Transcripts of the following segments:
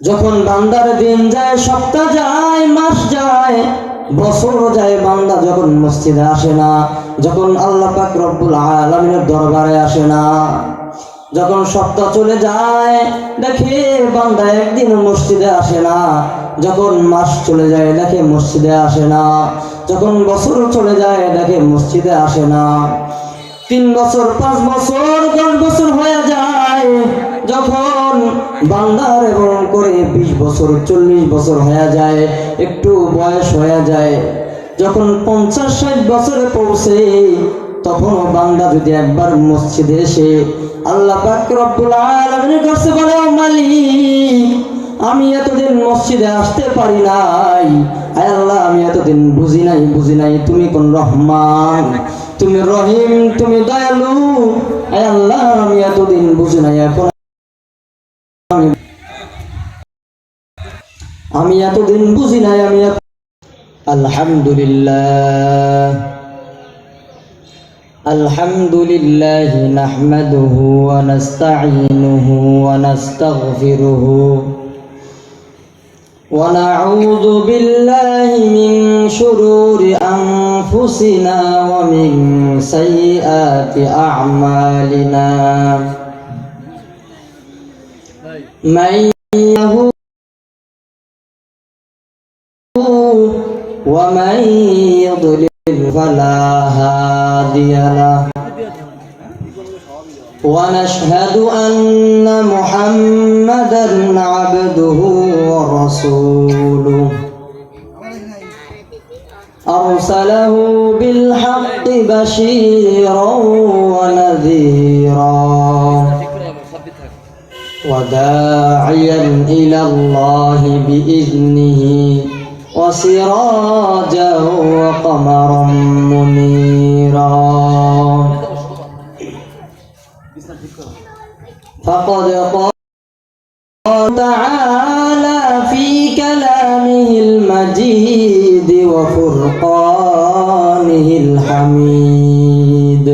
যখন বান্দার দিন যায়, সপ্তাহ যায়, মাস যায়, বছর যায়, বান্দা যখন মসজিদে আসে না, যখন আল্লাহ পাক রব্বুল আলমিনের দরবারে আসে না, যখন সপ্তাহ চলে যায়, দেখে বান্দা একদিন মসজিদে আসে না, যখন মাস চলে যায়, দেখে মসজিদে আসে না, যখন বছর চলে যায়, দেখে মসজিদে আসে না। তিন বছর, পাঁচ বছর, দশ বছর হয়ে যায় যখন বান্দার এবং করে বিশ বছর, চল্লিশ বছর হয়ে যায়, একটু বয়স হয়ে যায়, যখন পঞ্চাশ, ষাট বছরে পৌঁছে, তখনও বান্দা যদি একবার মসজিদে এসে আল্লাহ কাছে বলে, "ও মালিক, আমি এতদিন মসজিদে আসতে পারি নাই। আয় আল্লাহ, আমি এতদিন বুঝি নাই বুঝি নাই, তুমি কোন রহমান, তুমি রহিম, তুমি দয়ালু। আয় আল্লাহ, আমি এতদিন বুঝি নাই, এখন আমি এতদিন বুঝি নাই আমি এত- আলহামদুলিল্লাহ الحمد لله نحمده ونستعينه ونستغفره ونعوذ بالله من شرور أنفسنا ومن سيئات أعمالنا من ومن يضلل فلا هادي له. ونشهد أن محمدا عبده ورسوله. أرسله بالحق بشيرا ونذيرا. وداعيا إلى الله بإذنه. وسراجا وقمرا منيرا. فقد قال تعالى في كلامه المجيد وفرقانه الحميد.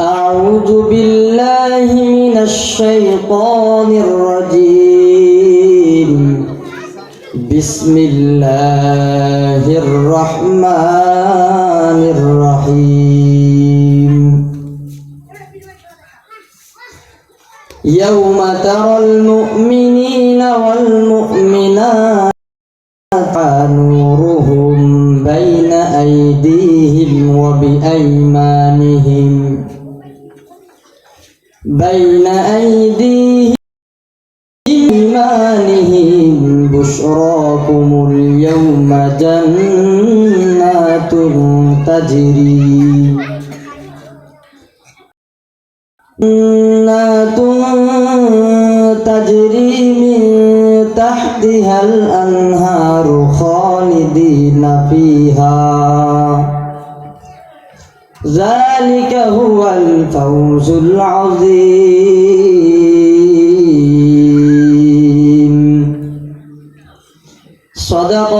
أعوذ بالله من الشيطان الرجيم. بسم الله الرحمن الرحيم. يوم ترى المؤمنين والمؤمنات نورهم بين أيديهم وبأيمانهم. بين أيديهم تجري جنات تجري من تحتها الأنهار خالدين فيها. ذلك هو الفوز العظيم. صدق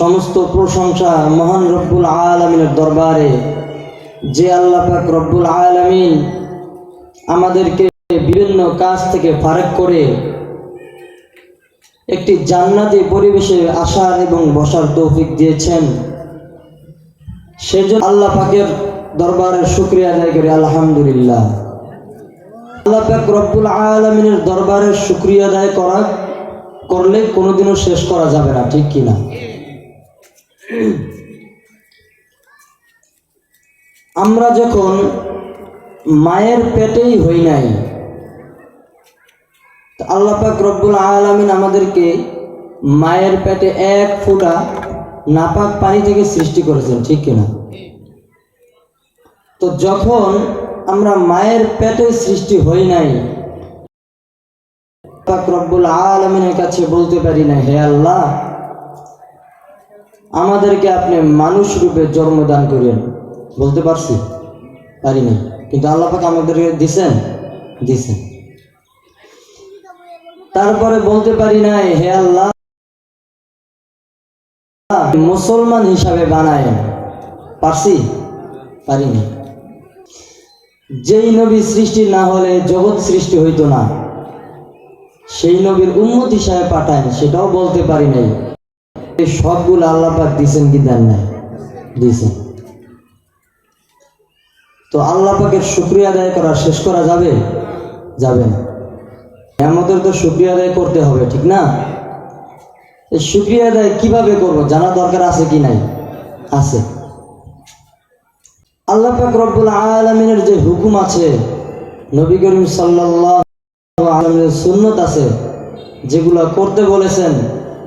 সমস্ত প্রশংসা মহান রব্বুল আলমিনের দরবারে। যে আল্লাহ পাক রব্বুল আলমিন আমাদেরকে বিভিন্ন কাজ থেকে ফারেক করে একটি জান্নাতি পরিবেশে আসার এবং বসার তৌফিক দিয়েছেন। সেজন্য আল্লাহ পাকের দরবারের শুক্রিয়া আদায় করি, আলহামদুলিল্লাহ। আল্লাহ পাক রব্বুল আলমিনের দরবারের শুক্রিয়া আদায় করা করলে কোনোদিনও শেষ করা যাবে না, ঠিক কিনা? আমরা যখন মায়ের পেটেই হই নাই, তো আল্লাহ পাক রব্বুল আলামিন আমাদেরকে মায়ের পেটে এক ফোঁটা নাপাক পানি থেকে সৃষ্টি করেছেন, ঠিক কিনা? তো যখন আমরা মায়ের পেটে সৃষ্টি হই নাই রব্বুল আলমিনের কাছে বলতে পারি না হে আল্লাহ আমাদেরকে আপনি মানুষ রূপে জন্মদান করেন। বলতে পারছি? পারিনি কিন্তু আল্লাহ পাক আমাদেরকে দিছেন? দিছেন। তারপরে বলতে পারি নাই, হে আল্লাহ, মুসলমান হিসাবে বানায়। পারছি? পারিনি যেই নবী সৃষ্টি না হলে জগৎ সৃষ্টি হইতো না। সেই নবীর উন্মত হিসাবে পাঠায়, সেটাও বলতে পারি নাই। সবগুলো আল্লাহ পাক দিছেন কি দেন নাই? দিছেন তো আল্লাহ পাকের শুক্রিয়া আদায় করা শেষ করা যাবে? যাবে না। আমাদের তো শুক্রিয়া আদায় করতে হবে, ঠিক না? এই শুক্রিয়া আদায় কীভাবে করব? জানা দরকার আছে কি নাই? আছে। আল্লাহ পাক রব্বুল আলমিনের যে হুকুম আছে, নবী করিম সাল্লাল্লাহু আলমিনের সুন্নত আছে, যেগুলা করতে বলেছেন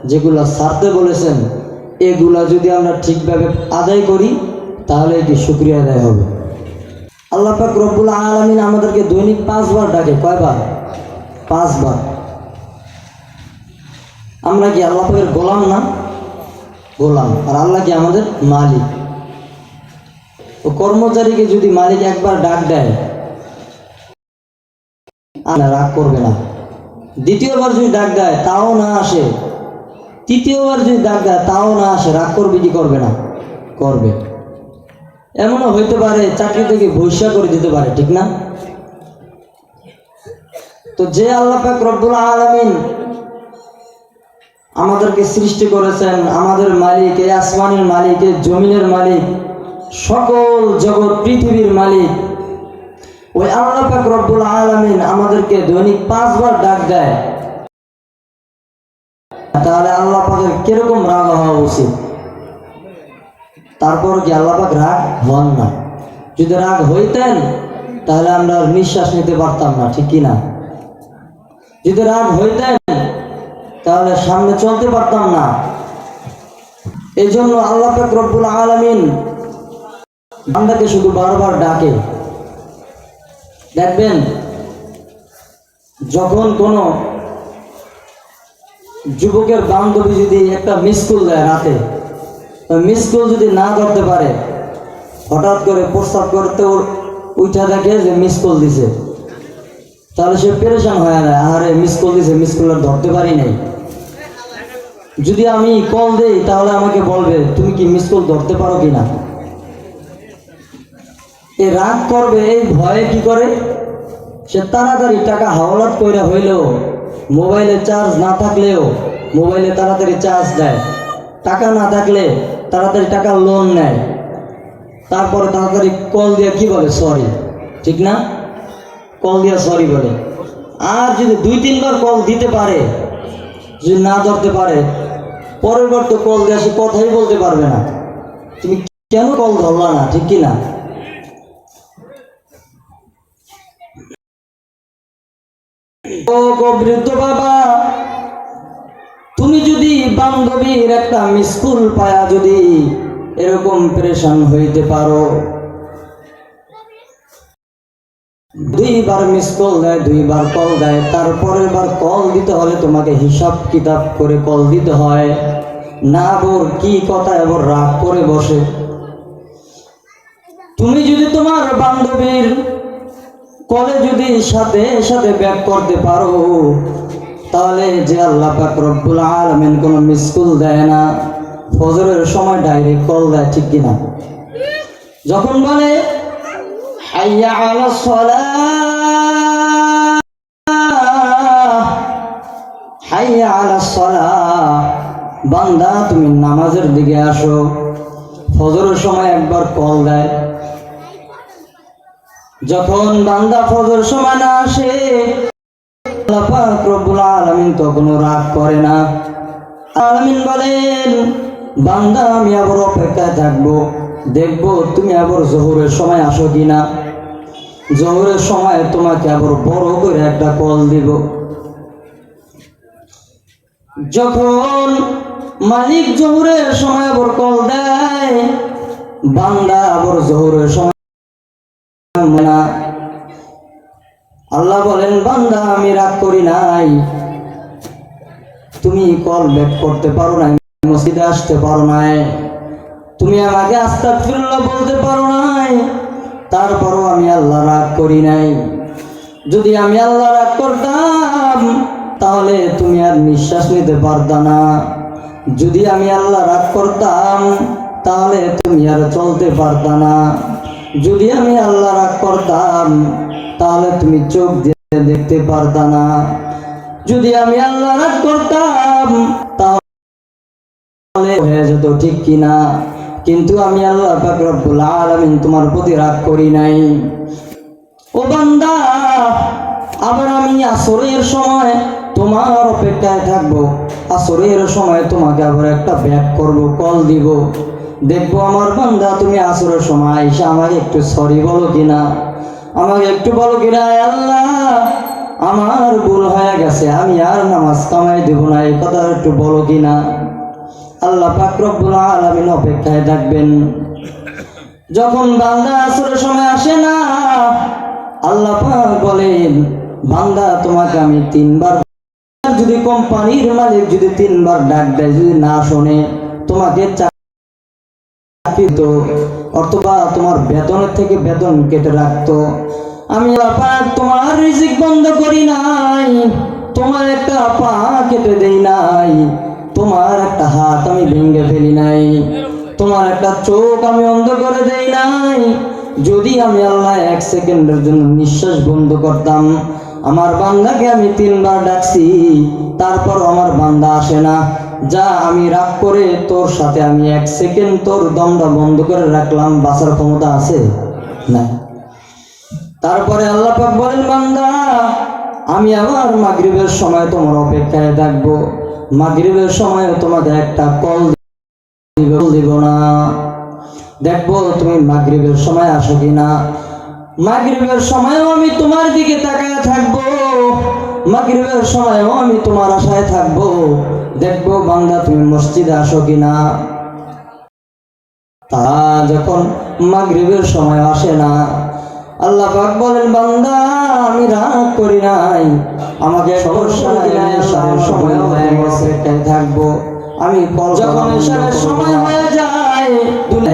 যেগুলা ছাড়তে বলেছেন, এগুলা যদি আমরা ঠিকভাবে আদায় করি, তাহলে এটি শুক্রিয়া আদায় হবে। আল্লাহ পাক রব্বুল আলমিন আমাদেরকে দৈনিক পাঁচবার ডাকে। কয়বার? পাঁচবার। আমরা কি আল্লাহ পাকের গোলাম না? গোলাম। আর আল্লাহ কি আমাদের মালিক? ও কর্মচারীকে যদি মালিক একবার ডাক দেয়, আর রাগ করবে না। দ্বিতীয়বার যদি ডাক দেয়, তাও না আসে। তৃতীয়বার যদি ডাক দেয়, তাও না আসে, রাগ করবে কি করবে না? করবে। এমনও হইতে পারে, চাকরি থেকে বৈশা করে দিতে পারে, ঠিক না? তো যে আল্লাহ পাক রব্বুল আলমিন আমাদেরকে সৃষ্টি করেছেন, আমাদের মালিক, এই আসমানের মালিক, এই জমিনের মালিক, সকল জগৎ, পৃথিবীর মালিক, ওই আল্লাহ পাক রব্বুল আলমিন আমাদেরকে দৈনিক পাঁচবার ডাক দেয়। তাহলে আল্লাহ পাকের কীরকম রাগ হওয়া উচিত? তারপর কি আল্লাহ পাক রাগ হন না? যদি রাগ হইতেন, তাহলে আমরা নিঃশ্বাস নিতে পারতাম না, ঠিক কি না? যদি রাগ হইতেন, তাহলে সামনে চলতে পারতাম না। এই জন্য আল্লাহ পাক রব্বুল আলমিন বান্দাকে শুধু বারবার ডাকে। দেখবেন, যখন কোনো যুবকের বান্ধবী যদি একটা মিস কল দেয় রাতে মিস কল যদি না করতে পারে, হঠাৎ করে প্রস্তাব করতে ওর উঠা দেখে যে মিস কল দিছে। তাহলে সে পেরেশান হয়ে যায় আরে মিস কল দিছে মিস কল ধরতে পারি নাই। যদি আমি কল দেই, তাহলে আমাকে বলবে, তুমি কি মিস কল ধরতে পারো কি না এ রাগ করবে, এই ভয়ে কি করে? সে তাড়াতাড়ি টাকা হাওলাত করে হইলেও মোবাইলে চার্জ না থাকলেও মোবাইলে তাড়াতাড়ি চার্জ দেয়। টাকা না থাকলে তাড়াতাড়ি টাকা লোন নেয়। তারপরে তাড়াতাড়ি কল দিয়ে কি বলে? সরি ঠিক না? কল দিয়ে সরি বলে। আর যদি দুই, তিনবার কল দিতে পারে, যদি না ধরতে পারে, পরের বার তো কল দিয়ে সে কথাই বলতে পারবে না। তুমি কেন কল ধরলা না? ঠিক কি না তুমি যদি বান্ধবীর একটা মিসকুল পায়া যদি এরকম প্রেশান হইতে পারো। দুইবার মিস কল দেয়, দুইবার কল দেয়, তারপরের বার কল দিতে হলে তোমাকে হিসাব কিতাব করে কল দিতে হয়। না বোর কি কথা, এবার রাগ করে বসে। তুমি যদি তোমার বান্ধবীর কলে যদি সাথে সাথে ব্যাক করতে পারো, তাহলে যে আল্লাহ পাক রব্বুল আলামিন কোনো মিস কল দেয় না। ফজরের সময় ডাইরেক্ট কল দেয়, ঠিক কিনা? যখন বলে, হাইয়া আলা সলাহ, হাইয়া আলা সলাহ, বান্দা তুমি নামাজের দিকে আসো। ফজরের সময় একবার কল দেয়। যখন বান্দা ফজর সময় না আসে আলামিন তখনও রাগ করে না। আলামিন বলেন, বান্দা, আমি আবার অপেক্ষায় থাকব। দেখব তুমি আবার জোহরের সময় আসো কিনা। জোহরের সময় তোমাকে আবার বড় করে একটা কল দিব। যখন মালিক জোহরের সময় আবার কল দেয়, বান্দা আবার জোহরের সময় আল্লাহ বলেন, বান্দা, আমি রাগ করি নাই। তুমি কল ব্যাক করতে পারো নাই, মসজিদে আসতে পারো নাই। তুমি আমাকে আস্তাগফিরুল্লাহ বলতে পারো নাই। তারপরও আমি আল্লাহ রাগ করি নাই। যদি আমি আল্লাহ রাগ করতাম, তাহলে তুমি আর নিঃশ্বাস নিতে পারতা না। যদি আমি আল্লাহ রাগ করতাম, তাহলে তুমি আর চলতে পারতা না। যদি আমি আল্লাহ রাগ করতাম, তাহলে তুমি চোখ দিয়ে দেখতে পারতা না। যদি আমি আল্লাহ রাগ করতাম, তাহলে হয়ে যেত ঠিক কিনা। কিন্তু আমি আল্লাহ রব্বুল আলামিন তোমার প্রতি রাগ করি নাই। ও বান্দা, আবার আমি আসরের সময় তোমার অপেক্ষায় থাকব। আসরের সময় তোমাকে আবার একটা ব্যাক করব, কল দিব। দেখব আমার বান্দা, তুমি আসরের সময় এসে আমাকে একটু সরি বলো কিনা? আমাকে একটু বলো কিনা আল্লাহ? আমার ভুল হয়ে গেছে, আমি আর নামাজ কামাই দেব না, এই কথা একটু বলো কিনা? আল্লাহ পাক রব্বুল আলামিন অপেক্ষায় থাকবেন। যখন বান্দা আসরের সময় আসে না, আল্লাহ বলেন, বান্দা, তোমাকে আমি তিনবার যদি কোম্পানির মালিক যদি তিনবার ডাক দেয়, যদি না শোনে, তোমাকে চাকরি তো অথবা তোমার বেতনের থেকে বেতন কেটে রাখতো। আমি তোমার রিজিক বন্ধ করি নাই, তোমার একটা কেটে দেই নাই, তোমার একটা হাত আমি ভেঙে ফেলি নাই, তোমার একটা চোখ আমি অন্ধ করে দেই নাই। যদি আমি আল্লাহ এক সেকেন্ডের জন্য নিঃশ্বাস বন্ধ করতাম, আমার বান্দাকে আমি তিনবার ডাকছি তারপর আমার বান্দা আসে না। যা আমি রাগ করে তোর সাথে আমি এক সেকেন্ড তোর দমটা বন্ধ করে রাখলাম, বাঁচার ক্ষমতা আছে? না। তারপরে আল্লাহ পাক বলেন, বান্দা, আমি আবার মাগরিবের সময় তোমার অপেক্ষায় থাকব। মাগরিবের সময় তোমাকে একটা কল দিব না। দেখব তুমি মাগরিবের সময় আসো কিনা। মাগরিবের সময়ও আমি তোমার দিকে তাকায় থাকব। মাগরিবের সময়ও আমি তোমার আশায় থাকব। দেখব বান্দা তুমি মসজিদে আসো কিনা। তা যখন মাগরিবের সময় আসে না আল্লাহ পাক বলেন বান্দা আমি রাগ করি নাই। আমাকে সমস্যা সময় হয়ে গেছে থাকব। আমি যখন এশারের সময় হয়ে যায়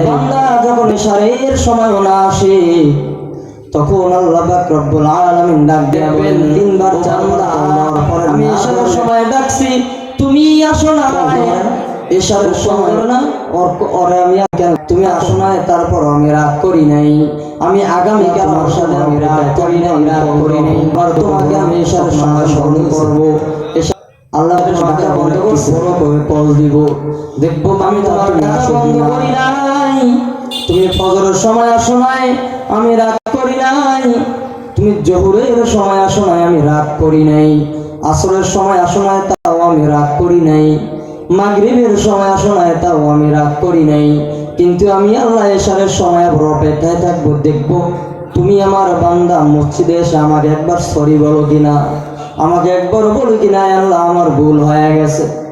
বান্দা যখন এশারের সময় না আসে তখন আল্লাহ পাক রব্বুল আলামিন ডাক দেবেন তিনবার চারবার আমি এশারের সময় ডাকছি তুমি আসো না। এসবের সময় না। ওর আমি তুমি আসো না তারপর আমি রাগ করি নাই। আমি আগামী আমার সাথে আমি রাগ করি নাই রাগ করি নাই। আর তোমাকে আমি এসবের সময় স্মরণ করব। আল্লাহ তোমাকে বন্ধ করে কল দিব। দেখব আমি তোমার বন্ধ করি নাই। তুমি ফজরের সময় আসো নাই আমি রাগ করি নাই। তুমি জহুরের সময় আসো নাই আমি রাগ করি নাই। আসরের সময় আসো নাই তাও আমি রাগ করি নাই। মাগরিবের সময় আসো নাই তাও আমি রাগ করি নাই। কিন্তু আমি আল্লাহ এসারের সময় অপেক্ষায় থাকব, দেখব, তুমি আমার বান্দা, মসজিদে এসে আমাকে একবার সরি বলো কিনা? আমাকে একবার বলো কিনা, আল্লাহ, আমার ভুল হয়ে গেছে।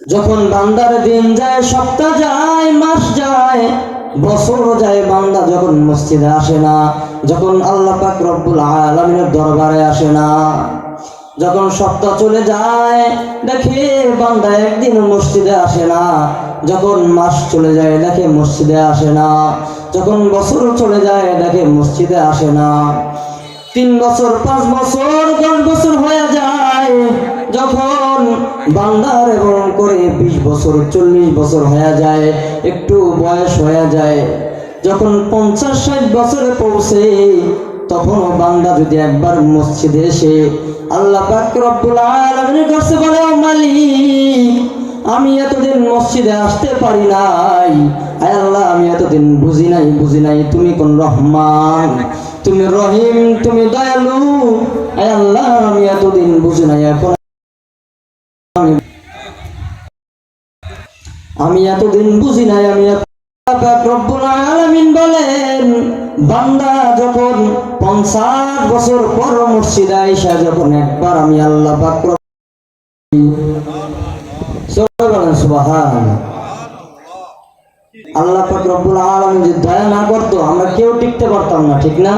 যখন বান্দার দিন যায়, সপ্তাহ যায়, মাস যায় বছর যায়, বান্দা যখন মসজিদে আসে না, যখন আল্লাহ পাক রব্বুল আলমিনের দরবারে আসে না, যখন সপ্তাহ চলে যায়, দেখে বান্দা একদিন মসজিদে আসে না, যখন মাস চলে যায়, দেখে মসজিদে আসে না, যখন বছর চলে যায়, দেখে মসজিদে আসে না। তিন বছর, পাঁচ বছর, দশ বছর হয়ে বান্দার এবং করে বিশ বছর, চল্লিশ বছর হয়ে যায়, একটু বয়স হয়ে যায়, যখন পঞ্চাশ, ষাট বছরে পৌঁছে তখন বান্দা যদি একবার মসজিদে এসে আল্লাহ কাছে বলে, "ও মালিক, আমি এতদিন মসজিদে আসতে পারি নাই। আয় আল্লাহ, আমি এতদিন বুঝি নাই বুঝি নাই, তুমি কোন রহমান, তুমি রহিম, তুমি দয়ালু। আমি এতদিন বুঝি নাই, আমি বলেন, বান্দা যখন পঞ্চাশ বছর পর যখন একবার আমি আল্লাহ আল্লাহ পাক রব্বুল আলামিন যদি দয়া না করতো, আমরা কেউ টিকতে পারতাম না, ঠিক না?